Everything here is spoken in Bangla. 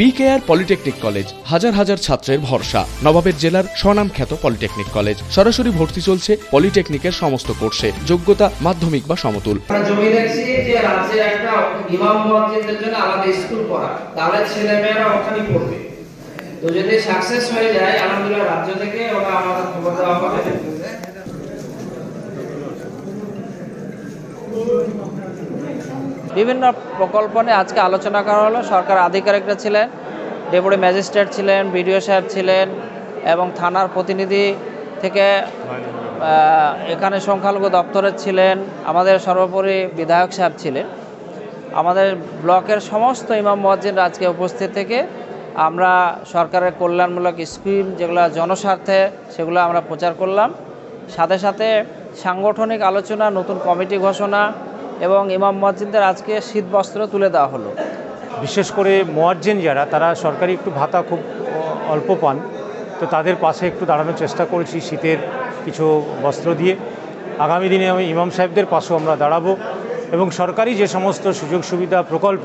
বিকেআর পলিটেকনিক কলেজ হাজার হাজার ছাত্রের ভরসা। নবাবের জেলার স্বনামখ্যাত পলিটেকনিক কলেজ সরাসরি ভর্তি চলছে পলিটেকনিকের সমস্ত কোর্সে। যোগ্যতা মাধ্যমিক বা সমতুল। জমি দেখছি যে রাজ্যে একটা ইমাম মুয়াজ্জিনদের জন্য স্কুল করা। তাহলে পড়বে। তো যদি সাকসেস হয়ে যায়, আলহামদুলিল্লাহ রাজ্য থেকে ওরা আমাদের খবর দেওয়া হবে। বিভিন্ন প্রকল্প নিয়ে আজকে আলোচনা করা হলো। সরকার আধিকারিকরা ছিলেন, ডেপুটি ম্যাজিস্ট্রেট ছিলেন, বিডিও সাহেব ছিলেন এবং থানার প্রতিনিধি থেকে এখানে সংখ্যালঘু দপ্তরের ছিলেন, আমাদের সর্বোপরি বিধায়ক সাহেব ছিলেন। আমাদের ব্লকের সমস্ত ইমাম মসজিদ আজকে উপস্থিত থেকে আমরা সরকারের কল্যাণমূলক স্কিম যেগুলো জনস্বার্থে সেগুলো আমরা প্রচার করলাম। সাথে সাথে সাংগঠনিক আলোচনা, নতুন কমিটি ঘোষণা এবং ইমাম মসজিদদের আজকে শীত বস্ত্র তুলে দেওয়া হলো। বিশেষ করে মোয়াজ্জিন যারা, তারা সরকারি একটু ভাতা খুব অল্প পান, তো তাদের পাশে একটু দাঁড়ানোর চেষ্টা করেছি শীতের কিছু বস্ত্র দিয়ে। আগামী দিনে আমি ইমাম সাহেবদের পাশেও আমরা দাঁড়াবো এবং সরকারি যে সমস্ত সুযোগ সুবিধা প্রকল্প